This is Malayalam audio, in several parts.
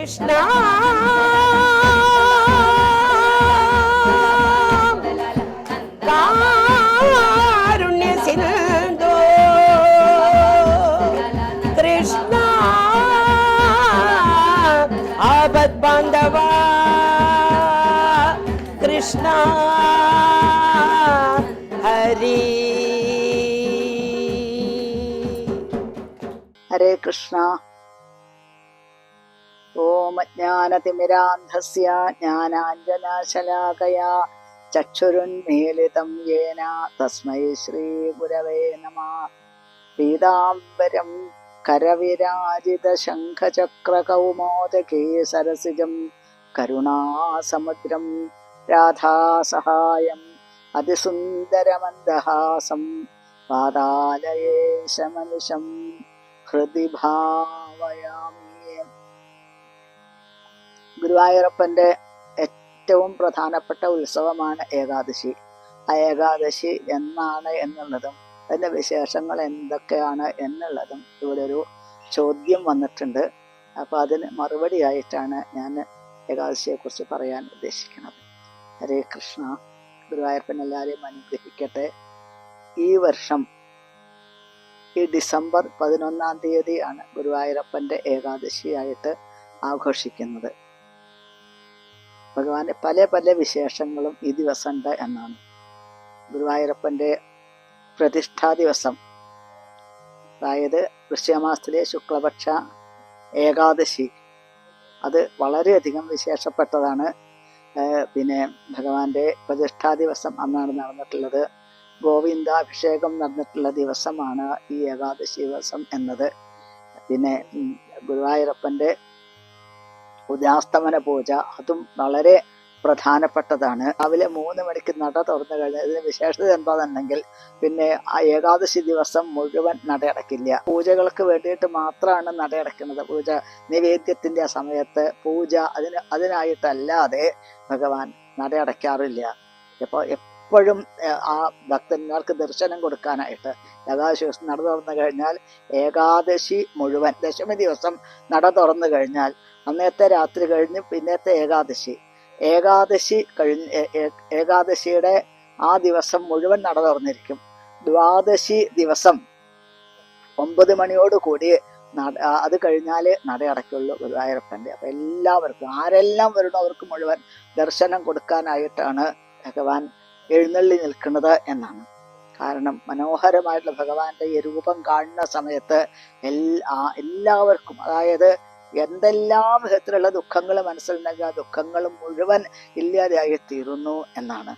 കൃഷ്ണ കാരുണ്യ സിന്ധു കൃഷ്ണ ആപത് ബാന്ധവ കൃഷ്ണ ഹരി ഹരേ കൃഷ്ണ ജ്ഞാനതിമിരാന്ധസ്യ ജ്ഞാനാഞ്ജനാശലാകയാ ചക്ഷുരുന്മീലിതം യേന തസ്മൈ ശ്രീഗുരവേ നമ. പീതാംബരം കരവിരാജിതശംഖചക്രകൗമോദകേ സരസിജം കരുണാസമുദ്രം രാധാസഹായം അതിസുന്ദരമന്ദഹാസം പാതാലയേശമനുഷം ഹൃദി ഭാവയാമി ഗുരുവായൂരപ്പന്റെ ഏറ്റവും പ്രധാനപ്പെട്ട ഉത്സവമാണ് ഏകാദശി. ആ ഏകാദശി എന്നാണ് എന്നുള്ളതും അതിന്റെ വിശേഷങ്ങൾ എന്തൊക്കെയാണ് എന്നുള്ളതും ഇവിടെ ഒരു ചോദ്യം വന്നിട്ടുണ്ട്. അപ്പൊ അതിന് മറുപടിയായിട്ടാണ് ഞാൻ ഏകാദശിയെക്കുറിച്ച് പറയാൻ ഉദ്ദേശിക്കുന്നത്. ഹരേ കൃഷ്ണ. ഗുരുവായൂരപ്പൻ എല്ലാവരെയും അനുഗ്രഹിക്കട്ടെ. ഈ വർഷം ഈ ഡിസംബർ പതിനൊന്നാം തീയതിയാണ് ഗുരുവായൂരപ്പന്റെ ഏകാദശിയായിട്ട് ആഘോഷിക്കുന്നത്. ഭഗവാന്റെ പല പല വിശേഷങ്ങളും ഈ ദിവസമുണ്ട് എന്നാണ്. ഗുരുവായൂരപ്പന്റെ പ്രതിഷ്ഠാ ദിവസം. അതായത് വൃശ്ചികമാസത്തിലെ ശുക്ലപക്ഷ ഏകാദശി. അത് വളരെയധികം വിശേഷപ്പെട്ടതാണ്. പിന്നെ ഭഗവാന്റെ പ്രതിഷ്ഠാ ദിവസം അന്നാണ് നടന്നിട്ടുള്ളത്. ഗോവിന്ദാഭിഷേകം നടന്നിട്ടുള്ള ദിവസമാണ് ഈ ഏകാദശി ദിവസം എന്നത്. പിന്നെ ഉം, ഉദയാസ്തമന പൂജ അതും വളരെ പ്രധാനപ്പെട്ടതാണ്. രാവിലെ മൂന്ന് മണിക്ക് നട തുറന്നു കഴിഞ്ഞാൽ ഇതിന് വിശേഷത എന്താണെന്നുണ്ടെങ്കിൽ പിന്നെ ആ ഏകാദശി ദിവസം മുഴുവൻ നടയടക്കില്ല. പൂജകൾക്ക് വേണ്ടിയിട്ട് മാത്രമാണ് നടയടക്കുന്നത്. പൂജ നിവേദ്യത്തിന്റെ ആ സമയത്ത് പൂജ അതിന് അതിനായിട്ടല്ലാതെ ഭഗവാൻ നടയടയ്ക്കാറില്ല. ഇപ്പോൾ എപ്പോഴും ആ ഭക്തന്മാർക്ക് ദർശനം കൊടുക്കാനായിട്ട് ഏകാദശി ദിവസം നട തുറന്നു കഴിഞ്ഞാൽ ഏകാദശി മുഴുവൻ ദശമി ദിവസം നട തുറന്നു കഴിഞ്ഞാൽ അന്നത്തെ രാത്രി കഴിഞ്ഞ് പിന്നത്തെ ഏകാദശി. ഏകാദശി കഴിഞ്ഞ് ഏകാദശിയുടെ ആ ദിവസം മുഴുവൻ നട തുറന്നിരിക്കും. ദ്വാദശി ദിവസം ഒമ്പത് മണിയോട് കൂടി നട അത് കഴിഞ്ഞാലേ നട അടയ്ക്കുള്ളൂ ഗുരുവായൂരപ്പന്റെ അപ്പൊ എല്ലാവർക്കും ആരെല്ലാം വരണോ അവർക്ക് മുഴുവൻ ദർശനം കൊടുക്കാനായിട്ടാണ് ഭഗവാൻ എഴുന്നള്ളി നിൽക്കുന്നത് എന്നാണ്. കാരണം മനോഹരമായിട്ടുള്ള ഭഗവാന്റെ ഈ രൂപം കാണുന്ന സമയത്ത് എല്ലാ എല്ലാവർക്കും അതായത് എന്തെല്ലാം വിധത്തിലുള്ള ദുഃഖങ്ങൾ മനസ്സിലുണ്ടെങ്കിൽ ആ ദുഃഖങ്ങൾ മുഴുവൻ ഇല്ലാതെയായി തീരുന്നു എന്നാണ്.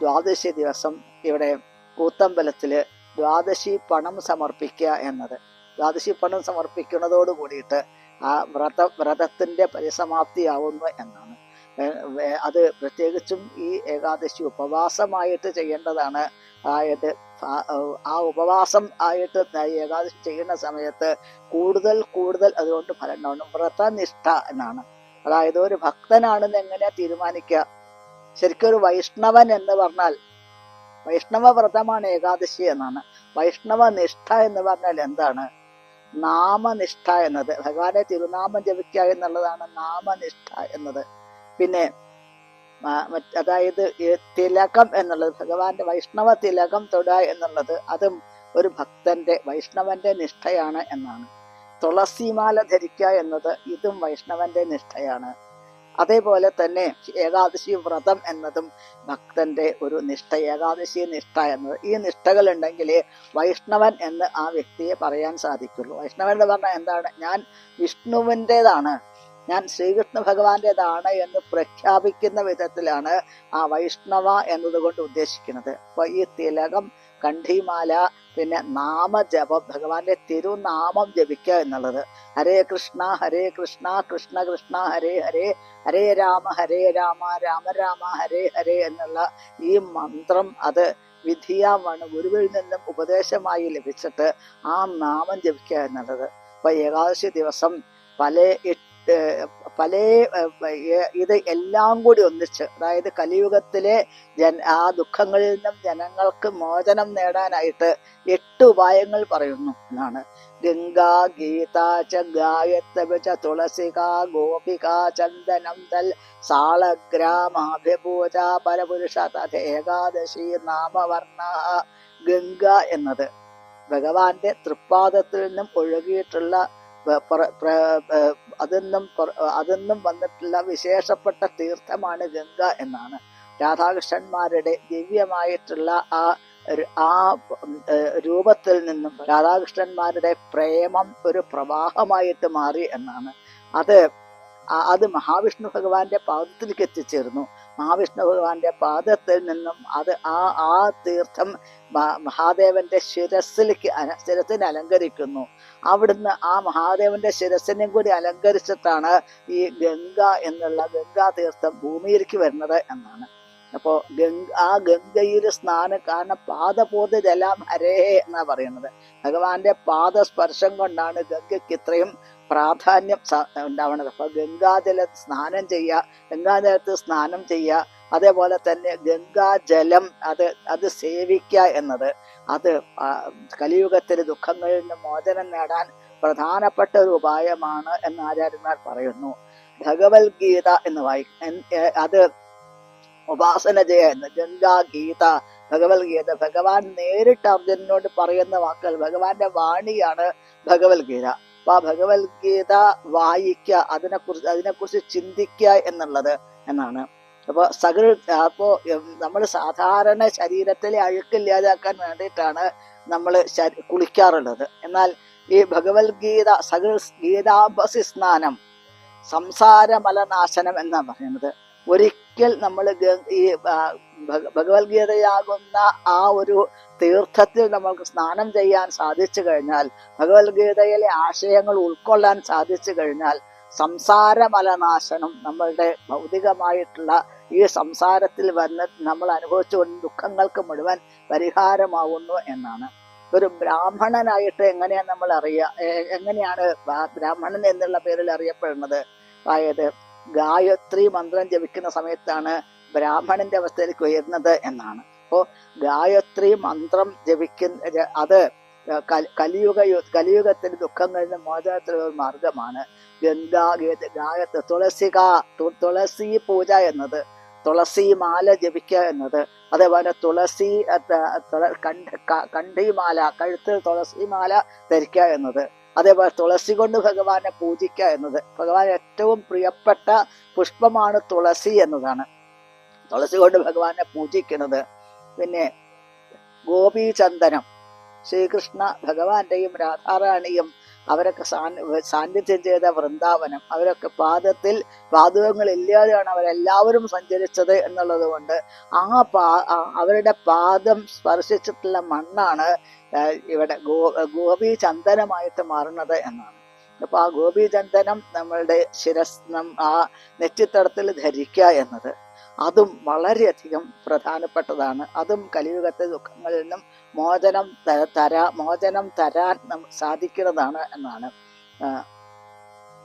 ദ്വാദശി ദിവസം ഇവിടെ കൂത്തമ്പലത്തിൽ ദ്വാദശി പണം സമർപ്പിക്കുക എന്നത്. ദ്വാദശി പണം സമർപ്പിക്കുന്നതോട് കൂടിയിട്ട് ആ വ്രത വ്രതത്തിന്റെ പരിസമാപ്തിയാവുന്നു എന്നാണ്. അത് പ്രത്യേകിച്ചും ഈ ഏകാദശി ഉപവാസമായിട്ട് ചെയ്യേണ്ടതാണ് അതായത് ആ ഉപവാസം ആയിട്ട് ഏകാദശി ചെയ്യുന്ന സമയത്ത് കൂടുതൽ കൂടുതൽ അതുകൊണ്ട് ഫലം ഉണ്ടാവണം. വ്രതനിഷ്ഠ എന്നാണ്. അതായത് ഒരു ഭക്തനാണെന്ന് എങ്ങനെ തീരുമാനിക്കുക? ശരിക്കും ഒരു വൈഷ്ണവൻ എന്ന് പറഞ്ഞാൽ വൈഷ്ണവ വ്രതമാണ് ഏകാദശി എന്നാണ്. വൈഷ്ണവ നിഷ്ഠ എന്ന് പറഞ്ഞാൽ എന്താണ്? നാമനിഷ്ഠ എന്നത്. ഭഗവാനെ തിരുനാമം ജപിക്കുക എന്നുള്ളതാണ് നാമനിഷ്ഠ എന്നത്. പിന്നെ അതായത് തിലകം എന്നുള്ളത് ഭഗവാന്റെ വൈഷ്ണവ തിലകം തൊട എന്നുള്ളത് അതും ഒരു ഭക്തന്റെ വൈഷ്ണവന്റെ നിഷ്ഠയാണ് എന്നാണ്. തുളസിമാല ധരിക്കുക എന്നത് ഇതും വൈഷ്ണവന്റെ നിഷ്ഠയാണ്. അതേപോലെ തന്നെ ഏകാദശി വ്രതം എന്നതും ഭക്തന്റെ ഒരു നിഷ്ഠ ഏകാദശി നിഷ്ഠ എന്നത്. ഈ നിഷ്ഠകൾ ഉണ്ടെങ്കിലേ വൈഷ്ണവൻ എന്ന് ആ വ്യക്തിയെ പറയാൻ സാധിക്കുള്ളൂ. വൈഷ്ണവൻ എന്ന് പറഞ്ഞാൽ എന്താണ്? ഞാൻ വിഷ്ണുവിന്റെതാണ്. ഞാൻ ശ്രീകൃഷ്ണ ഭഗവാന്റേതാണ് എന്ന് പ്രഖ്യാപിക്കുന്ന വിധത്തിലാണ് ആ വൈഷ്ണവ എന്നതുകൊണ്ട് ഉദ്ദേശിക്കുന്നത്. അപ്പൊ ഈ തിലകം കണ്ഠിമാല പിന്നെ നാമജപം ഭഗവാന്റെ തിരുനാമം ജപിക്കുക എന്നുള്ളത്. ഹരേ കൃഷ്ണ ഹരേ കൃഷ്ണ കൃഷ്ണ കൃഷ്ണ ഹരേ ഹരേ ഹരേ രാമ ഹരേ രാമ രാമ രാമ ഹരേ ഹരേ എന്നുള്ള ഈ മന്ത്രം അത് വിധിയാമാണ് ഗുരുവിൽ നിന്നും ഉപദേശമായി ലഭിച്ചിട്ട് ആ നാമം ജപിക്കുക എന്നുള്ളത്. അപ്പൊ ഏകാദശി ദിവസം പല പല ഇത് എല്ലാം കൂടി ഒന്നിച്ച് അതായത് കലിയുഗത്തിലെ ജൻ ആ ദുഃഖങ്ങളിൽ നിന്നും ജനങ്ങൾക്ക് മോചനം നേടാനായിട്ട് എട്ട് ഉപായങ്ങൾ പറയുന്നു എന്നാണ്. ഗംഗാ ഗീത ച ഗായത്രി ച തുളസിക ഗോപിക ചന്ദനം തൽ സാളഗ്രാമാഭിപൂജ പരപുരുഷ തഥ ഏകാദശി നാമവർണ ഗംഗ എന്നത്. ഭഗവാന്റെ തൃപ്പാദത്തിൽ നിന്നും ഒഴുകിയിട്ടുള്ള അതെന്നും അതെന്നും വന്നിട്ടുള്ള വിശേഷപ്പെട്ട തീർത്ഥമാണ് ഗംഗ എന്നാണ്. രാധാകൃഷ്ണന്മാരുടെ ദിവ്യമായിട്ടുള്ള ആ ആ രൂപത്തിൽ നിന്നും രാധാകൃഷ്ണന്മാരുടെ പ്രേമം ഒരു പ്രവാഹമായിട്ട് മാറി എന്നാണ്. അത് അത് മഹാവിഷ്ണു ഭഗവാന്റെ പാദത്തിലേക്ക് എത്തിച്ചേർന്നു. മഹാവിഷ്ണു ഭഗവാന്റെ പാദത്തിൽ നിന്നും അത് ആ ആ തീർത്ഥം മഹാദേവന്റെ ശിരസിലേക്ക് ശിരസിനെ അലങ്കരിക്കുന്നു. അവിടുന്ന് ആ മഹാദേവന്റെ ശിരസിനെയും കൂടി അലങ്കരിച്ചിട്ടാണ് ഈ ഗംഗ എന്നുള്ള ഗംഗാ തീർത്ഥം ഭൂമിയിലേക്ക് വരുന്നത് എന്നാണ്. അപ്പോ ഗംഗ ആ ഗംഗയിൽ സ്നാനം കാരണം പാദപോത ജലം ഹരേ എന്നാ പറയുന്നത്. ഭഗവാന്റെ പാദസ്പർശം കൊണ്ടാണ് ഗംഗയ്ക്ക് ഇത്രയും പ്രാധാന്യം ഉണ്ടാവണത്. അപ്പൊ ഗംഗാജല സ്നാനം ചെയ്യുക ഗംഗാജലത്ത് സ്നാനം ചെയ്യുക അതേപോലെ തന്നെ ഗംഗാജലം അത് അത് സേവിക്കുക എന്നത്. അത് കലിയുഗത്തിലെ ദുഃഖങ്ങളിൽ നിന്ന് മോചനം നേടാൻ പ്രധാനപ്പെട്ട ഒരു ഉപായമാണ് എന്ന് ആചാര്യന്മാർ പറയുന്നു. ഭഗവത്ഗീത എന്ന് വായി അത് ഉപാസന ചെയ്യുന്ന ഗംഗാ ഗീത ഭഗവത്ഗീത. ഭഗവാൻ നേരിട്ട് അർജുനനോട് പറയുന്ന വാക്കുകൾ ഭഗവാന്റെ വാണിയാണ് ഭഗവത്ഗീത. അപ്പൊ ആ ഭഗവത്ഗീത കുറിച്ച് അതിനെ കുറിച്ച് ചിന്തിക്കുക എന്നുള്ളത് എന്നാണ്. അപ്പൊ സകൽ അപ്പോ നമ്മൾ സാധാരണ ശരീരത്തിലെ അഴുക്കില്ലാതാക്കാൻ വേണ്ടിയിട്ടാണ് നമ്മൾ കുളിക്കാറുള്ളത്. എന്നാൽ ഈ ഭഗവത്ഗീത സകൽ ഗീതാഭസി സ്നാനം സംസാരമലനാശനം എന്നാണ് പറയുന്നത്. ഒരിക്കൽ നമ്മൾ ഈ ഭഗവത്ഗീതയാകുന്ന ആ ഒരു തീർത്ഥത്തിൽ നമ്മൾക്ക് സ്നാനം ചെയ്യാൻ സാധിച്ചു കഴിഞ്ഞാൽ ഭഗവത്ഗീതയിലെ ആശയങ്ങൾ ഉൾക്കൊള്ളാൻ സാധിച്ചു കഴിഞ്ഞാൽ സംസാരമലനാശനം നമ്മളുടെ ഭൗതികമായിട്ടുള്ള ഈ സംസാരത്തിൽ വന്ന് നമ്മൾ അനുഭവിച്ചുകൊണ്ട് ദുഃഖങ്ങൾക്ക് മുഴുവൻ പരിഹാരമാവുന്നു എന്നാണ്. ഒരു ബ്രാഹ്മണനായിട്ട് എങ്ങനെയാണ് നമ്മൾ അറിയുക എങ്ങനെയാണ് ബ്രാ- ബ്രാഹ്മണൻ എന്നുള്ള പേരിൽ അറിയപ്പെടുന്നത്? അതായത് ഗായത്രി മന്ത്രം ജപിക്കുന്ന സമയത്താണ് ബ്രാഹ്മണന്റെ അവസ്ഥയിലേക്ക് ഉയരുന്നത് എന്നാണ്. അപ്പോ ഗായത്രി മന്ത്രം ജപിക്കുന്ന അത് കലിയുഗ കലിയുഗത്തിൽ ദുഃഖങ്ങളുടെ മോചനത്തിലുള്ള ഒരു മാർഗമാണ്. ഗായത്ര ഗായത്രി തുളസിക തുളസി പൂജ എന്നത് തുളസി മാല ജപിക്കുക എന്നത് അതേപോലെ തുളസി കണ്ഠിമാല കഴുത്തിൽ തുളസി മാല ധരിക്കുക എന്നത് അതേപോലെ തുളസി കൊണ്ട് ഭഗവാനെ പൂജിക്കുക എന്നത്. ഭഗവാൻ ഏറ്റവും പ്രിയപ്പെട്ട പുഷ്പമാണ് തുളസി എന്നതാണ്. തുളസി കൊണ്ട് ഭഗവാനെ പൂജിക്കുന്നത്. പിന്നെ ഗോപീചന്ദനം ശ്രീകൃഷ്ണ ഭഗവാന്റെയും രാധാറാണിയും അവരൊക്കെ സാന്ന- സാന്നിധ്യം ചെയ്ത വൃന്ദാവനം. അവരൊക്കെ പാദത്തിൽ പാദുകങ്ങൾ ഇല്ലാതെയാണ് അവരെല്ലാവരും സഞ്ചരിച്ചത് എന്നുള്ളത് കൊണ്ട് ആ പാ അവരുടെ പാദം സ്പർശിച്ചിട്ടുള്ള മണ്ണാണ് ഇവിടെ ഗോ ഗോപി ചന്ദനമായിട്ട് മാറുന്നത് എന്നാണ്. അപ്പൊ ആ ഗോപി ചന്ദനം നമ്മളുടെ ശിരസ് ആ നെറ്റിത്തടത്തിൽ ധരിക്കുക എന്നത്. അതും വളരെയധികം പ്രധാനപ്പെട്ടതാണ്. അതും കലിയുഗത്തെ ദുഃഖങ്ങളിൽ നിന്നും മോചനം തരാ മോചനം തരാൻ സാധിക്കുന്നതാണ് എന്നാണ്.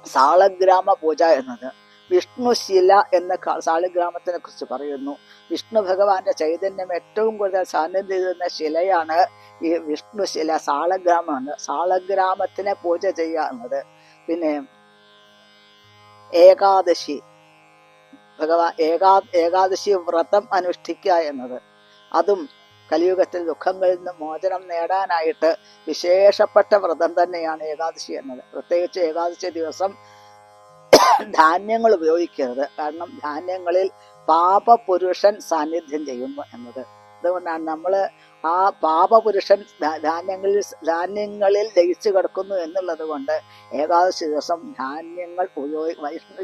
സാളഗ്രാമ പൂജ എന്നത് വിഷ്ണുശില എന്ന സാളിഗ്രാമത്തിനെ കുറിച്ച് പറയുന്നു. വിഷ്ണു ഭഗവാന്റെ ചൈതന്യം ഏറ്റവും കൂടുതൽ സാന്നിധ്യം ചെയ്യുന്ന ശിലയാണ് ഈ വിഷ്ണുശില സാളഗ്രാമമാണ്. സാളഗ്രാമത്തിനെ പൂജ ചെയ്യുക എന്നത്. പിന്നെ ഏകാദശി ഭഗവാൻ ഏകാ ഏകാദശി വ്രതം അനുഷ്ഠിക്കുക എന്നത്. അതും കലിയുഗത്തിൽ ദുഃഖങ്ങളിൽ നിന്ന് മോചനം നേടാനായിട്ട് വിശേഷപ്പെട്ട വ്രതം തന്നെയാണ് ഏകാദശി എന്നത്. പ്രത്യേകിച്ച് ഏകാദശി ദിവസം ധാന്യങ്ങൾ ഉപയോഗിക്കരുത്. കാരണം ധാന്യങ്ങളിൽ പാപപുരുഷൻ സാന്നിധ്യം ചെയ്യുന്നു എന്നത്. അതുകൊണ്ടാണ് നമ്മൾ ആ പാപപുരുഷൻ ധാന്യങ്ങളിൽ ധാന്യങ്ങളിൽ ലയിച്ചു കിടക്കുന്നു എന്നുള്ളത് കൊണ്ട് ഏകാദശി ദിവസം ധാന്യങ്ങൾ ഉപയോഗി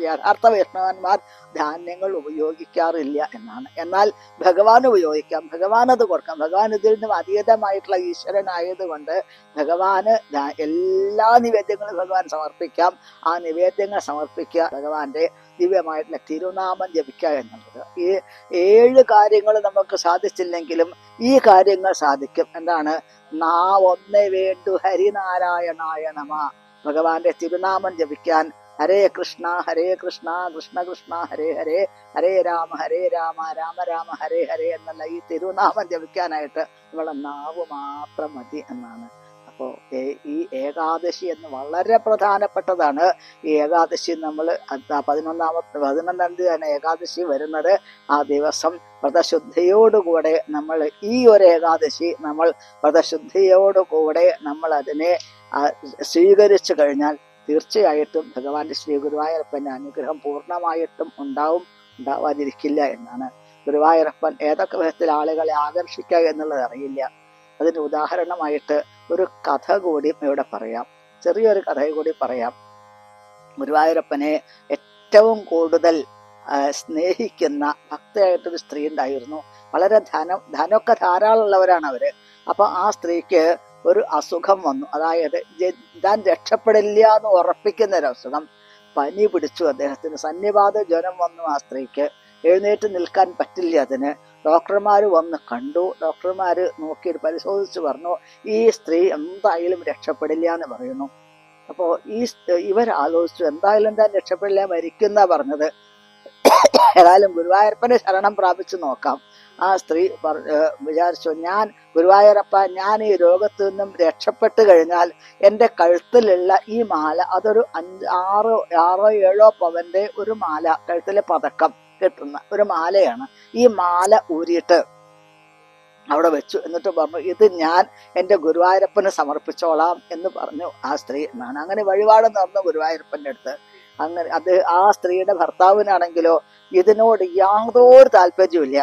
യഥാർത്ഥ വൈഷ്ണവന്മാർ ധാന്യങ്ങൾ ഉപയോഗിക്കാറില്ല എന്നാണ്. എന്നാൽ ഭഗവാൻ ഉപയോഗിക്കാം. ഭഗവാൻ അത് കൊടുക്കാം. ഭഗവാൻ ഇതിൽ നിന്നും അതീതമായിട്ടുള്ള ഈശ്വരനായതുകൊണ്ട് ഭഗവാന് എല്ലാ നിവേദ്യങ്ങളും ഭഗവാൻ സമർപ്പിക്കാം. ആ നിവേദ്യങ്ങൾ സമർപ്പിക്കുക ഭഗവാന്റെ ദിവ്യമായിട്ടുള്ള തിരുനാമം ജപിക്കുക എന്നുള്ളത്. ഈ ഏഴ് കാര്യങ്ങൾ നമുക്ക് സാധിച്ചില്ലെങ്കിലും ഈ കാര്യങ്ങൾ സാധിക്കും. എന്താണ്? നാ ഒന്നേ വേണ്ടു ഹരിനാരായണായ നമ. ഭഗവാന്റെ തിരുനാമം ജപിക്കാൻ ഹരേ കൃഷ്ണ ഹരേ കൃഷ്ണ കൃഷ്ണ കൃഷ്ണ ഹരേ ഹരേ ഹരേ രാമ ഹരേ രാമ രാമ രാമ ഹരേ ഹരേ എന്നുള്ള ഈ തിരുനാമം ജപിക്കാനായിട്ട് നമ്മളെ നാവ് മാത്രം മതി എന്നാണ്. അപ്പോൾ ഈ ഏകാദശി എന്ന് വളരെ പ്രധാനപ്പെട്ടതാണ്. ഈ ഏകാദശി നമ്മൾ പതിനൊന്നാമത്തെ പതിനൊന്നാം തീയതി തന്നെ ഏകാദശി വരുന്നത് ആ ദിവസം വ്രതശുദ്ധിയോടുകൂടെ നമ്മൾ ഈ ഒരു ഏകാദശി നമ്മൾ വ്രതശുദ്ധിയോടുകൂടെ നമ്മൾ അതിനെ സ്വീകരിച്ചു കഴിഞ്ഞാൽ തീർച്ചയായിട്ടും ഭഗവാന്റെ ശ്രീ ഗുരുവായൂരപ്പന്റെ അനുഗ്രഹം പൂർണമായിട്ടും ഉണ്ടാവും ഉണ്ടാവാതിരിക്കില്ല എന്നാണ്. ഗുരുവായൂരപ്പൻ ഏതൊക്കെ വിധത്തിൽ ആളുകളെ ആകർഷിക്കുക എന്നുള്ളത് അറിയില്ല. അതിന് ഉദാഹരണമായിട്ട് ഒരു കഥ കൂടി ഇവിടെ പറയാം. ചെറിയൊരു കഥ കൂടി പറയാം. ഗുരുവായൂരപ്പനെ ഏറ്റവും കൂടുതൽ സ്നേഹിക്കുന്ന ഭക്തയായിട്ടൊരു സ്ത്രീ ഉണ്ടായിരുന്നു. വളരെ ധനം ധനമൊക്കെ ധാരാളമുള്ളവരാണ് അവർ. അപ്പൊ ആ സ്ത്രീക്ക് ഒരു അസുഖം വന്നു. അതായത് താൻ രക്ഷപ്പെടില്ല എന്ന് ഉറപ്പിക്കുന്ന ഒരു അസുഖം പനി പിടിച്ചു അദ്ദേഹത്തിന്. സന്നിപാത ജ്വരം വന്നു ആ സ്ത്രീക്ക്. എഴുന്നേറ്റ് നിൽക്കാൻ പറ്റില്ല അതിന്. ഡോക്ടർമാർ വന്ന് കണ്ടു. ഡോക്ടർമാർ നോക്കി പരിശോധിച്ച് പറഞ്ഞു ഈ സ്ത്രീ എന്തായാലും രക്ഷപ്പെടില്ല എന്ന് പറയുന്നു. അപ്പോൾ ഈ ഇവർ ആലോചിച്ചു എന്തായാലും താൻ രക്ഷപ്പെടില്ല മരിക്കുന്ന പറഞ്ഞത്. ഏതായാലും ഗുരുവായൂരപ്പനെ ശരണം പ്രാപിച്ചു നോക്കാം. ആ സ്ത്രീ വിചാരിച്ചു ഞാൻ ഗുരുവായൂരപ്പ ഞാൻ ഈ രോഗത്തു നിന്നും രക്ഷപ്പെട്ടു കഴിഞ്ഞാൽ എന്റെ കഴുത്തിലുള്ള ഈ മാല അതൊരു അഞ്ച് ആറോ ആറോ ഏഴോ പവന്റെ ഒരു മാല കഴുത്തിലെ പതക്കം. കിട്ടുന്ന ഒരു മാലയാണ്. ഈ മാല ഊരിയിട്ട് അവിടെ വെച്ചു. എന്നിട്ട് പറഞ്ഞു ഇത് ഞാൻ എന്റെ ഗുരുവായൂരപ്പന് സമർപ്പിച്ചോളാം എന്ന് പറഞ്ഞു ആ സ്ത്രീ എന്നാണ്. അങ്ങനെ വഴിപാട് നടന്നു ഗുരുവായൂരപ്പന്റെ അടുത്ത്. അങ്ങനെ അത് ആ സ്ത്രീയുടെ ഭർത്താവിനാണെങ്കിലോ ഇതിനോട് യാതൊരു താല്പര്യമില്ല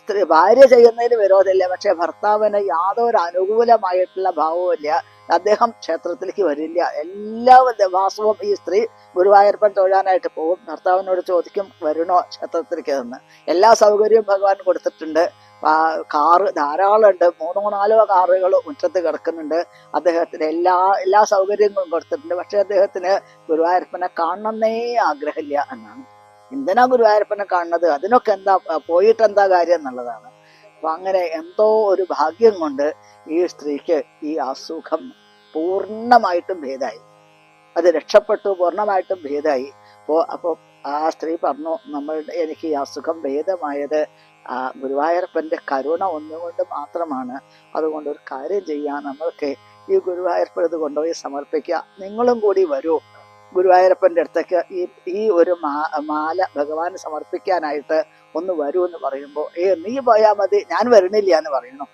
സ്ത്രീ ഭാര്യ ചെയ്യുന്നതിന് വിരോധമില്ല. പക്ഷെ ഭർത്താവിന് യാതൊരു അനുകൂലമായിട്ടുള്ള ഭാവവുമില്ല അദ്ദേഹം ക്ഷേത്രത്തിലേക്ക് വരില്ല. എല്ലാ മാസവും ഈ സ്ത്രീ ഗുരുവായൂരപ്പൻ തൊഴാനായിട്ട് പോകും. ഭർത്താവിനോട് ചോദിക്കും വരണോ ക്ഷേത്രത്തിലേക്ക് എന്ന്? എല്ലാ സൗകര്യവും ഭഗവാൻ കൊടുത്തിട്ടുണ്ട്. കാറ് ധാരാളം ഉണ്ട് മൂന്നോ നാലോ കാറുകൾ മുറ്റത്ത് കിടക്കുന്നുണ്ട്. അദ്ദേഹത്തിന് എല്ലാ എല്ലാ സൗകര്യങ്ങളും കൊടുത്തിട്ടുണ്ട്. പക്ഷെ അദ്ദേഹത്തിന് ഗുരുവായൂരപ്പനെ കാണണമെന്നേ ആഗ്രഹമില്ല എന്നാണ്. എന്തിനാ ഗുരുവായൂരപ്പനെ കാണുന്നത്? അതിനൊക്കെ എന്താ പോയിട്ട് എന്താ കാര്യം എന്നുള്ളതാണ്. അപ്പൊ അങ്ങനെ എന്തോ ഒരു ഭാഗ്യം കൊണ്ട് ഈ സ്ത്രീക്ക് ഈ അസുഖം പൂർണമായിട്ടും ഭേദമായി അത് രക്ഷപ്പെട്ടു പൂർണമായിട്ടും ഭേദമായി അപ്പോ അപ്പോൾ ആ സ്ത്രീ പറഞ്ഞു നമ്മളുടെ എനിക്ക് ഈ അസുഖം ഭേദമായത് ആ ഗുരുവായൂരപ്പന്റെ കരുണ ഒന്നുകൊണ്ട് മാത്രമാണ്. അതുകൊണ്ട് ഒരു കാര്യം ചെയ്യാൻ നമ്മൾക്ക് ഈ ഗുരുവായൂരപ്പൻ ഇത് കൊണ്ടുപോയി സമർപ്പിക്കുക നിങ്ങളും കൂടി വരൂ. ഗുരുവായൂരപ്പന്റെ അടുത്തേക്ക് ഈ ഈ ഒരു മാല ഭഗവാന് സമർപ്പിക്കാനായിട്ട് ഒന്ന് വരൂ എന്ന് പറയുമ്പോൾ ഏ നീ പോയാൽ മതി ഞാൻ വരണില്ല എന്ന് പറയുന്നു.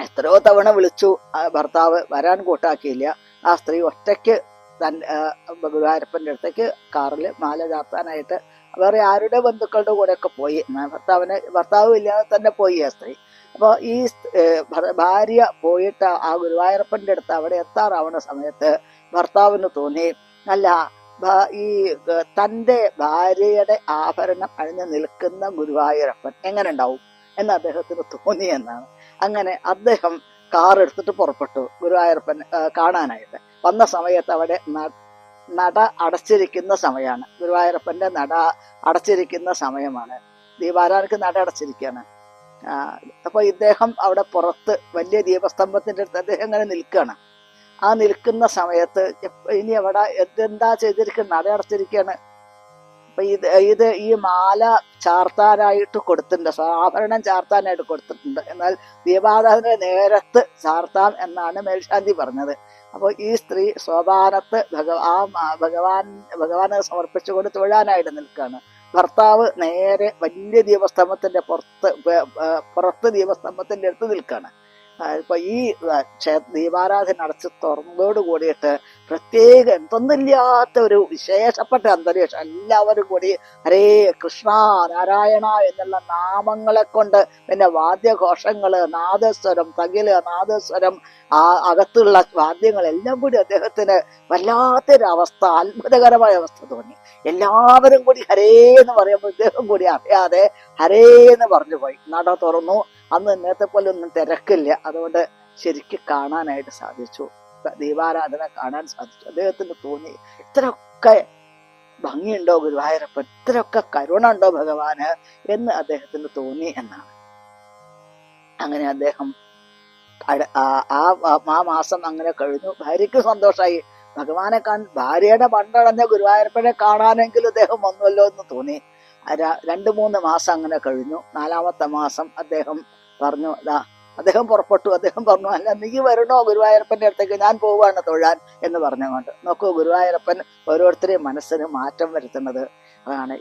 എത്രയോ തവണ വിളിച്ചു ആ ഭർത്താവ് വരാൻ കൂട്ടാക്കിയില്ല. ആ സ്ത്രീ ഒറ്റയ്ക്ക് തൻ ഗുരുവായൂരപ്പന്റെ അടുത്തേക്ക് കാറിൽ മാല ചാർത്താനായിട്ട് വേറെ ആരുടെ ബന്ധുക്കളുടെ കൂടെ ഒക്കെ പോയി ഭർത്താവിന് ഭർത്താവ് ഇല്ലാതെ തന്നെ പോയി ആ സ്ത്രീ. അപ്പോൾ ഈ ഭാര്യ പോയിട്ട് ആ ഗുരുവായൂരപ്പന്റെ അടുത്ത് അവിടെ എത്താറാവുന്ന സമയത്ത് ഭർത്താവിന് തോന്നി അല്ല ഈ തന്റെ ഭാര്യയുടെ ആഭരണം അണിഞ്ഞു നിൽക്കുന്ന ഗുരുവായൂരപ്പൻ എങ്ങനെ ഉണ്ടാവും എന്ന് അദ്ദേഹത്തിന് തോന്നി എന്നാണ്. അങ്ങനെ അദ്ദേഹം കാർ എടുത്തിട്ട് പുറപ്പെട്ടു ഗുരുവായൂരപ്പൻ കാണാനായിട്ട്. വന്ന സമയത്ത് അവിടെ നട അടച്ചിരിക്കുന്ന സമയമാണ്. ഗുരുവായൂരപ്പന്റെ നട അടച്ചിരിക്കുന്ന സമയമാണ്. ദീപാരാധനക്ക് നട അടച്ചിരിക്കുകയാണ്. അപ്പൊ ഇദ്ദേഹം അവിടെ പുറത്ത് വലിയ ദീപസ്തംഭത്തിന്റെ അടുത്ത് അദ്ദേഹം ഇങ്ങനെ നിൽക്കുകയാണ്. ആ നിൽക്കുന്ന സമയത്ത് ഇനി എവിടെ എന്തെന്താ ചെയ്തിരിക്കുന്നത് നട അടച്ചിരിക്കുകയാണ് അപ്പൊ ഇത് ഇത് ഈ മാല ചാർത്താനായിട്ട് കൊടുത്തിട്ടുണ്ട്. ആഭരണം ചാർത്താനായിട്ട് കൊടുത്തിട്ടുണ്ട്. എന്നാൽ ദീപാരാധന നേരത്ത് ചാർത്താൻ എന്നാണ് മേൽശാന്തി പറഞ്ഞത്. അപ്പോൾ ഈ സ്ത്രീ സോപാനത്ത് ആ ഭഗവാൻ ഭഗവാനെ സമർപ്പിച്ചുകൊണ്ട് തൊഴാനായിട്ട് നിൽക്കുകയാണ്. ഭർത്താവ് നേരെ വലിയ ദീപസ്തംഭത്തിന്റെ പുറത്ത് പുറത്ത് ദീപസ്തംഭത്തിന്റെ അടുത്ത് നിൽക്കുകയാണ്. ഇപ്പൊ ഈ ദീപാരാധന അടച്ച് തുറന്നതോട് കൂടിയിട്ട് പ്രത്യേക എന്തൊന്നില്ലാത്ത ഒരു വിശേഷപ്പെട്ട അന്തരീക്ഷം എല്ലാവരും കൂടി ഹരേ കൃഷ്ണ നാരായണ എന്നുള്ള നാമങ്ങളെ കൊണ്ട് പിന്നെ വാദ്യഘോഷങ്ങൾ നാദസ്വരം തകിൽ നാദസ്വരം ആ അകത്തുള്ള വാദ്യങ്ങൾ എല്ലാം കൂടി അദ്ദേഹത്തിന് വല്ലാത്തൊരു അവസ്ഥ അത്ഭുതകരമായ അവസ്ഥ തോന്നി. എല്ലാവരും കൂടി ഹരേ എന്ന് പറയുമ്പോൾ ഇദ്ദേഹം കൂടി അറിയാതെ ഹരേ എന്ന് പറഞ്ഞു പോയി. നട തുറന്നു. അന്ന് ഇന്നത്തെ പോലെ ഒന്നും തിരക്കില്ല. അതുകൊണ്ട് ശരിക്ക് കാണാനായിട്ട് സാധിച്ചു. ദീപാരാധന കാണാൻ സാധിച്ചു. അദ്ദേഹത്തിന് തോന്നി ഇത്രയൊക്കെ ഭംഗിയുണ്ടോ ഗുരുവായൂരപ്പൻ? ഇത്രയൊക്കെ കരുണ ഉണ്ടോ ഭഗവാന് എന്ന് അദ്ദേഹത്തിന് തോന്നി എന്നാണ്. അങ്ങനെ അദ്ദേഹം ആ- മാസം അങ്ങനെ കഴിഞ്ഞു. ഭാര്യയ്ക്ക് സന്തോഷമായി ഭഗവാനെ കാണാൻ ഭാര്യയുടെ പണ്ടടഞ്ഞ ഗുരുവായൂരപ്പനെ കാണാനെങ്കിലും അദ്ദേഹം വന്നുവല്ലോ എന്ന് തോന്നി. രണ്ട് മൂന്ന് മാസം അങ്ങനെ കഴിഞ്ഞു. നാലാമത്തെ മാസം അദ്ദേഹം പറഞ്ഞു അതാ അദ്ദേഹം പുറപ്പെട്ടു അദ്ദേഹം പറഞ്ഞു അല്ല നീ വരണോ ഗുരുവായൂരപ്പന്റെ അടുത്തേക്ക്? ഞാൻ പോവാണ് തൊഴാൻ എന്ന് പറഞ്ഞുകൊണ്ട്. നോക്കൂ ഗുരുവായൂരപ്പൻ ഓരോരുത്തരെയും മനസ്സിന് മാറ്റം വരുത്തുന്നത് അതാണ്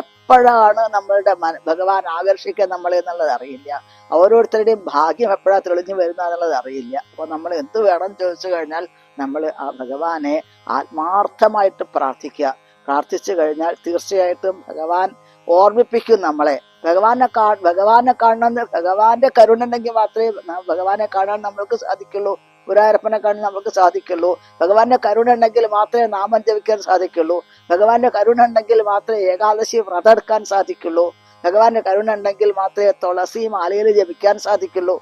എപ്പോഴാണ് നമ്മളുടെ ഭഗവാൻ ആകർഷിക്കുക നമ്മളെ എന്നുള്ളത് അറിയില്ല. ഓരോരുത്തരുടെയും ഭാഗ്യം എപ്പോഴാണ് തെളിഞ്ഞു വരുന്നത് എന്നുള്ളത് അറിയില്ല. അപ്പോൾ നമ്മൾ എന്ത് വേണം ചോദിച്ചു കഴിഞ്ഞാൽ നമ്മൾ ആ ഭഗവാനെ ആത്മാർത്ഥമായിട്ട് പ്രാർത്ഥിക്കുക. പ്രാർത്ഥിച്ചു കഴിഞ്ഞാൽ തീർച്ചയായിട്ടും ഭഗവാൻ ഓർമ്മിപ്പിക്കും നമ്മളെ. ഭഗവാനെ കാ ഭഗവാനെ കാണണം ഭഗവാന്റെ കരുണ ഉണ്ടെങ്കിൽ മാത്രമേ ഭഗവാനെ കാണാൻ നമ്മൾക്ക് സാധിക്കുള്ളൂ. ഗുരുവായൂരപ്പനെ കാണാൻ നമുക്ക് സാധിക്കുള്ളൂ. ഭഗവാന്റെ കരുണ ഉണ്ടെങ്കിൽ മാത്രമേ നാമം ജപിക്കാൻ സാധിക്കുള്ളൂ. ഭഗവാന്റെ കരുണ ഉണ്ടെങ്കിൽ മാത്രമേ ഏകാദശി വ്രതം എടുക്കാൻ സാധിക്കുള്ളൂ. ഭഗവാന്റെ കരുണ ഉണ്ടെങ്കിൽ മാത്രമേ തുളസി മാലയിൽ ജപിക്കാൻ സാധിക്കുള്ളൂ.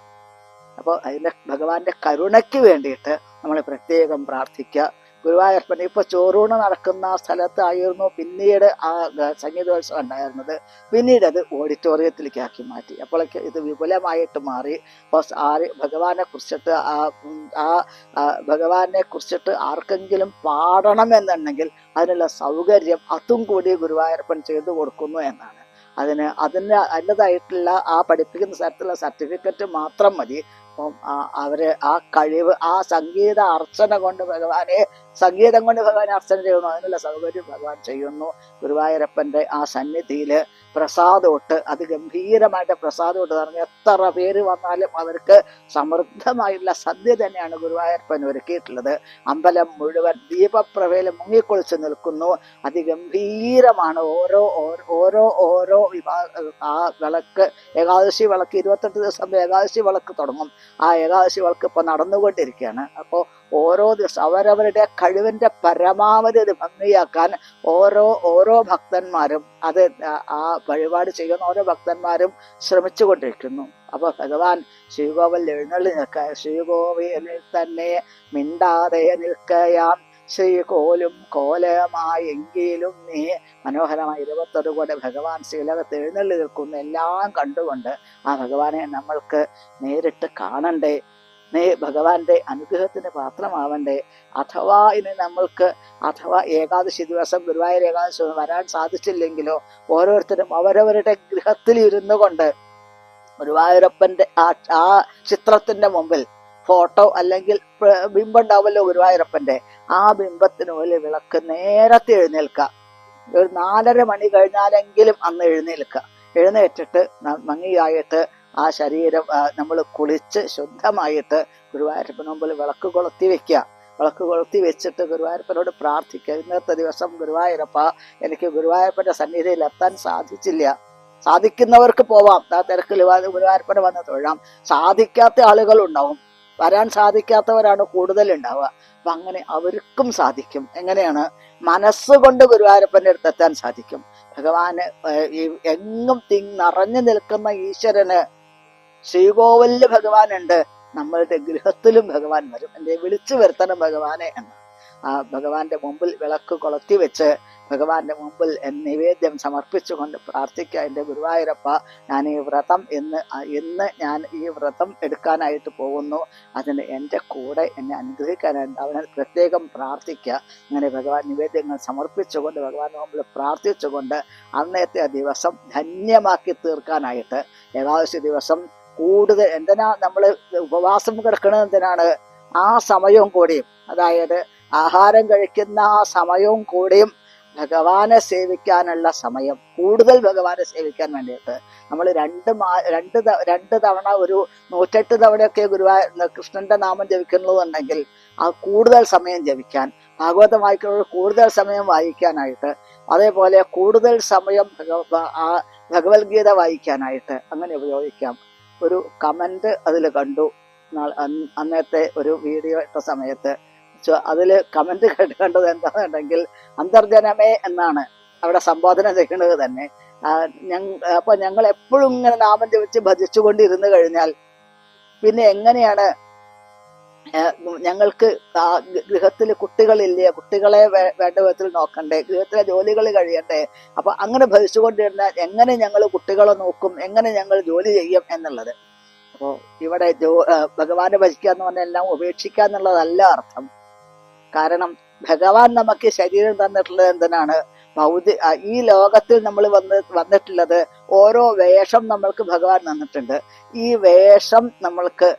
അപ്പോൾ അതിന്റെ ഭഗവാന്റെ കരുണയ്ക്ക് വേണ്ടിയിട്ട് നമ്മൾ പ്രത്യേകം പ്രാർത്ഥിക്കുക. ഗുരുവായൂരപ്പൻ ഇപ്പൊ ചോറൂണ് നടക്കുന്ന സ്ഥലത്തായിരുന്നു പിന്നീട് ആ സംഗീതോത്സവം ഉണ്ടായിരുന്നത്. പിന്നീട് അത് ഓഡിറ്റോറിയത്തിലേക്ക് ആക്കി മാറ്റി. അപ്പോഴേക്ക് ഇത് വിപുലമായിട്ട് മാറി. അപ്പോൾ ആര് ഭഗവാനെ കുറിച്ചിട്ട് ആ ആ ഭഗവാനെ കുറിച്ചിട്ട് ആർക്കെങ്കിലും പാടണം എന്നുണ്ടെങ്കിൽ അതിനുള്ള സൗകര്യം അതും കൂടി ഗുരുവായൂരപ്പൻ ചെയ്തു കൊടുക്കുന്നു എന്നാണ്. അതിന് അതിന് അതിന്റെതായിട്ടുള്ള ആ പഠിപ്പിക്കുന്ന സ്ഥലത്തുള്ള സർട്ടിഫിക്കറ്റ് മാത്രം മതി. അപ്പം അവർ ആ കഴിവ് ആ സംഗീത അർച്ചന കൊണ്ട് ഭഗവാനെ സംഗീതം കൊണ്ട് ഭഗവാൻ അർച്ചന ചെയ്യുന്നു. അതിനുള്ള സൗകര്യം ഭഗവാൻ ചെയ്യുന്നു. ഗുരുവായൂരപ്പന്റെ ആ സന്നിധിയിൽ പ്രസാദോട്ട് അത് ഗംഭീരമായിട്ട് പ്രസാദോട്ട് പറഞ്ഞ് എത്ര പേര് വന്നാലും അവർക്ക് സമൃദ്ധമായുള്ള സദ്യ തന്നെയാണ് ഗുരുവായൂരപ്പൻ ഒരുക്കിയിട്ടുള്ളത്. അമ്പലം മുഴുവൻ ദീപപ്രഭയിൽ മുങ്ങിക്കൊളിച്ച് നിൽക്കുന്നു. അതിഗംഭീരമാണ്. ഓരോ ഓരോ- ഓരോ വിഭാഗ വിഭാ ആ വിളക്ക് ഏകാദശി വിളക്ക് ഇരുപത്തെട്ട് ദിവസം ഏകാദശി വിളക്ക് തുടങ്ങും. ആ ഏകാദശി വിളക്ക് ഇപ്പൊ നടന്നുകൊണ്ടിരിക്കുകയാണ്. അപ്പോൾ ഓരോ ദിവസം അവരവരുടെ കഴിവിന്റെ പരമാവധി അത് ഭംഗിയാക്കാൻ ഓരോ ഓരോ ഭക്തന്മാരും അത് ആ- വഴിപാട് ചെയ്യുന്ന ഓരോ ഭക്തന്മാരും ശ്രമിച്ചുകൊണ്ടിരിക്കുന്നു. അപ്പൊ ഭഗവാൻ ശ്രീകോവിൽ എഴുന്നള്ളി നിൽക്ക ശ്രീകോവിലിൽ തന്നെ മിണ്ടാതെ നിൽക്കയാം ശ്രീകോലും കോലമായെങ്കിലും നീ മനോഹരമായി ഇരുപത്തൊരു കൂടെ ഭഗവാൻ ശ്രീലകത്ത് എഴുന്നള്ളി നിൽക്കുന്ന എല്ലാം കണ്ടുകൊണ്ട് ആ ഭഗവാനെ നമ്മൾക്ക് നേരിട്ട് കാണണ്ടേ നേ ഭഗവാന്റെ അനുഗ്രഹത്തിന് പാത്രമാവണ്ടേ? അഥവാ ഇനി നമ്മൾക്ക് അഥവാ ഏകാദശി ദിവസം ഗുരുവായൂർ ഏകാദശി വരാൻ സാധിച്ചില്ലെങ്കിലോ ഓരോരുത്തരും അവരവരുടെ ഗൃഹത്തിൽ ഇരുന്നു കൊണ്ട് ഗുരുവായൂരപ്പന്റെ ആ ആ ചിത്രത്തിന്റെ മുമ്പിൽ ഫോട്ടോ അല്ലെങ്കിൽ ബിംബം ഉണ്ടാവല്ലോ ഗുരുവായൂരപ്പന്റെ ആ ബിംബത്തിന് മുകളിൽ വിളക്ക് നേരത്തെ എഴുന്നേൽക്കുക. ഒരു നാലര മണി കഴിഞ്ഞാലെങ്കിലും അന്ന് എഴുന്നേൽക്കുക. എഴുന്നേറ്റിട്ട് ഭംഗിയായിട്ട് ആ ശരീരം നമ്മൾ കുളിച്ച് ശുദ്ധമായിട്ട് ഗുരുവായൂരപ്പന് മുമ്പിൽ വിളക്ക് കൊളുത്തി വെക്കുക വിളക്ക് കൊളുത്തി വെച്ചിട്ട് ഗുരുവായൂരപ്പനോട് പ്രാർത്ഥിക്കുക ഇന്നത്തെ ദിവസം ഗുരുവായൂരപ്പ എനിക്ക് ഗുരുവായൂരപ്പന്റെ സന്നിധിയിൽ എത്താൻ സാധിച്ചില്ല. സാധിക്കുന്നവർക്ക് പോവാം. ആ തിരക്കിൽ ഗുരുവായൂരപ്പന് വന്ന് തൊഴാം. സാധിക്കാത്ത ആളുകൾ ഉണ്ടാവും വരാൻ സാധിക്കാത്തവരാണ് കൂടുതൽ ഉണ്ടാവുക അപ്പൊ അങ്ങനെ അവർക്കും സാധിക്കും. എങ്ങനെയാണ്? മനസ്സുകൊണ്ട് ഗുരുവായൂരപ്പന്റെ അടുത്ത് എത്താൻ സാധിക്കും. ഭഗവാന് എങ്ങും തിങ് നിറഞ്ഞു നിൽക്കുന്ന ഈശ്വരന് ശ്രീകോവിലിൽ ഭഗവാനുണ്ട്. നമ്മളുടെ ഗൃഹത്തിലും ഭഗവാൻ വരും. എന്റെ വിളിച്ചു വരുത്തണം ഭഗവാനെ എന്ന്. ആ ഭഗവാന്റെ മുമ്പിൽ വിളക്ക് കൊളുത്തി വെച്ച് ഭഗവാന്റെ മുമ്പിൽ നിവേദ്യം സമർപ്പിച്ചുകൊണ്ട് പ്രാർത്ഥിക്കുക. എന്റെ ഗുരുവായൂരപ്പ ഞാൻ ഈ വ്രതം എന്ന് ഇന്ന് ഞാൻ ഈ വ്രതം എടുക്കാനായിട്ട് പോകുന്നു. അതിന് എന്റെ കൂടെ എന്നെ അനുഗ്രഹിക്കാനായിട്ട് അവനെ പ്രത്യേകം പ്രാർത്ഥിക്കുക. അങ്ങനെ ഭഗവാൻ നിവേദ്യങ്ങൾ സമർപ്പിച്ചുകൊണ്ട് ഭഗവാന്റെ മുമ്പിൽ പ്രാർത്ഥിച്ചുകൊണ്ട് അന്നത്തെ ദിവസം ധന്യമാക്കി തീർക്കാനായിട്ട് ഏകാദശി ദിവസം കൂടുതൽ എന്തിനാ നമ്മൾ ഉപവാസം കിടക്കുന്നത് എന്തിനാണ് ആ സമയവും കൂടിയും. അതായത് ആഹാരം കഴിക്കുന്ന ആ സമയവും കൂടിയും ഭഗവാനെ സേവിക്കാനുള്ള സമയം. കൂടുതൽ ഭഗവാനെ സേവിക്കാൻ വേണ്ടിയിട്ട്. നമ്മൾ രണ്ട് മാ രണ്ട് രണ്ട് തവണ ഒരു നൂറ്റെട്ട് തവണയൊക്കെ ഗുരുവായൂർ കൃഷ്ണന്റെ നാമം ജപിക്കുന്നുണ്ടെങ്കിൽ ആ കൂടുതൽ സമയം ജപിക്കാൻ ഭാഗവതം വായിക്കുന്നവർ കൂടുതൽ സമയം വായിക്കാനായിട്ട് അതേപോലെ കൂടുതൽ സമയം ഭഗവ ഭഗവത്ഗീത വായിക്കാനായിട്ട് അങ്ങനെ ഉപയോഗിക്കാം. ഒരു കമന്റ് അതിൽ കണ്ടു. അന്നത്തെ ഒരു വീഡിയോ ഇട്ട സമയത്ത്. അതിൽ കമന്റ് കേട്ട് കണ്ടത് എന്താണെന്നുണ്ടെങ്കിൽ അന്തർജനമേ എന്നാണ്. അവിടെ സംബോധന ചെയ്യുന്നത് തന്നെ. അപ്പൊ ഞങ്ങൾ എപ്പോഴും ഇങ്ങനെ നാമം ജപിച്ച് ഭജിച്ചുകൊണ്ടിരുന്നു കഴിഞ്ഞാൽ പിന്നെ എങ്ങനെയാണ് ഞങ്ങൾക്ക് ഗൃഹത്തിൽ കുട്ടികളില്ലേ കുട്ടികളെ വേണ്ട വിധത്തിൽ നോക്കണ്ടേ ഗൃഹത്തിലെ ജോലികൾ കഴിയണ്ടേ. അപ്പൊ അങ്ങനെ ഭവിച്ചുകൊണ്ടിരുന്ന എങ്ങനെ ഞങ്ങൾ കുട്ടികളെ നോക്കും എങ്ങനെ ഞങ്ങൾ ജോലി ചെയ്യും എന്നുള്ളത്. അപ്പോ ഇവിടെ ജോ ഭഗവാനെ ഭജിക്കുക എന്ന് പറഞ്ഞാൽ എല്ലാം ഉപേക്ഷിക്കുക എന്നുള്ളതല്ല അർത്ഥം. കാരണം ഭഗവാൻ നമുക്ക് ശരീരം തന്നിട്ടുള്ളത് എന്തിനാണ്? ഭൗതി ഈ ലോകത്തിൽ നമ്മൾ വന്ന് വന്നിട്ടുള്ളത് ഓരോ വേഷം നമ്മൾക്ക് ഭഗവാൻ തന്നിട്ടുണ്ട്. ഈ വേഷം നമ്മൾക്ക്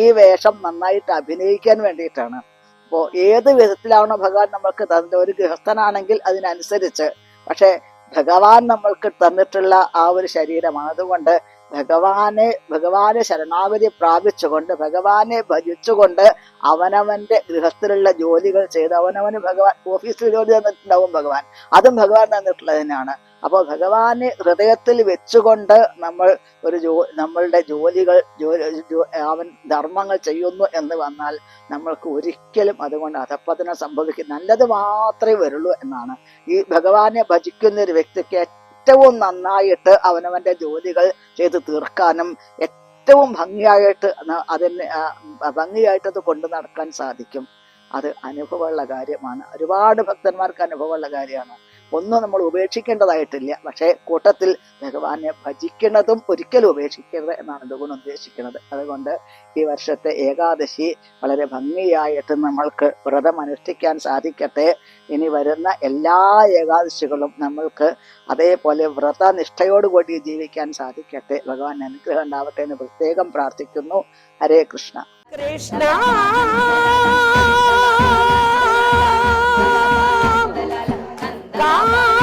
ഈ വേഷം നന്നായിട്ട് അഭിനയിക്കാൻ വേണ്ടിയിട്ടാണ്. അപ്പോൾ ഏത് വിധത്തിലാണോ ഭഗവാൻ നമ്മൾക്ക് തന്നത് ഒരു ഗൃഹസ്ഥനാണെങ്കിൽ അതിനനുസരിച്ച്. പക്ഷേ ഭഗവാൻ നമ്മൾക്ക് തന്നിട്ടുള്ള ആ ഒരു ശരീരമാണ് അതുകൊണ്ട് ഭഗവാനെ ഭഗവാനെ ശരണാഗതി പ്രാപിച്ചുകൊണ്ട് ഭഗവാനെ ഭജിച്ചുകൊണ്ട് അവനവന്റെ ഗൃഹത്തിലുള്ള ജോലികൾ ചെയ്ത് അവനവന് ഭഗവാൻ ഓഫീസിൽ ജോലി തന്നിട്ടുണ്ടാവും ഭഗവാൻ. അതും ഭഗവാൻ തന്നിട്ടുള്ളതിനാണ്. അപ്പോൾ ഭഗവാനെ ഹൃദയത്തിൽ വെച്ചുകൊണ്ട് നമ്മൾ ഒരു ജോ നമ്മളുടെ ജോലികൾ അവൻ ധർമ്മങ്ങൾ ചെയ്യുന്നു എന്ന് വന്നാൽ നമ്മൾക്ക് ഒരിക്കലും അതുകൊണ്ട് അധപ്പതനം സംഭവിക്കും. നല്ലത് മാത്രമേ വരുള്ളൂ എന്നാണ്. ഈ ഭഗവാനെ ഭജിക്കുന്ന ഒരു വ്യക്തിക്ക് ഏറ്റവും നന്നായിട്ട് അവനവന്റെ ജോലികൾ ചെയ്ത് തീർക്കാനും ഏറ്റവും ഭംഗിയായിട്ട് അതിന് ഭംഗിയായിട്ട് അത് കൊണ്ടു നടക്കാൻ സാധിക്കും. അത് അനുഭവമുള്ള കാര്യമാണ്. ഒരുപാട് ഭക്തന്മാർക്ക് അനുഭവമുള്ള കാര്യമാണ്. ഒന്നും നമ്മൾ ഉപേക്ഷിക്കേണ്ടതായിട്ടില്ല. പക്ഷേ കൂട്ടത്തിൽ ഭഗവാനെ ഭജിക്കുന്നതും ഒരിക്കലും ഉപേക്ഷിക്കരുത് എന്നാണ് എന്തുകൊണ്ട് ഉദ്ദേശിക്കുന്നത്. അതുകൊണ്ട് ഈ വർഷത്തെ ഏകാദശി വളരെ ഭംഗിയായിട്ട് നമ്മൾക്ക് വ്രതം അനുഷ്ഠിക്കാൻ സാധിക്കട്ടെ. ഇനി വരുന്ന എല്ലാ ഏകാദശികളും നമ്മൾക്ക് അതേപോലെ വ്രതനിഷ്ഠയോടുകൂടി ജീവിക്കാൻ സാധിക്കട്ടെ. ഭഗവാൻ അനുഗ്രഹം ഉണ്ടാവട്ടെ എന്ന് പ്രത്യേകം പ്രാർത്ഥിക്കുന്നു. ഹരേ കൃഷ്ണ. കൃഷ്ണ. Tá Calma!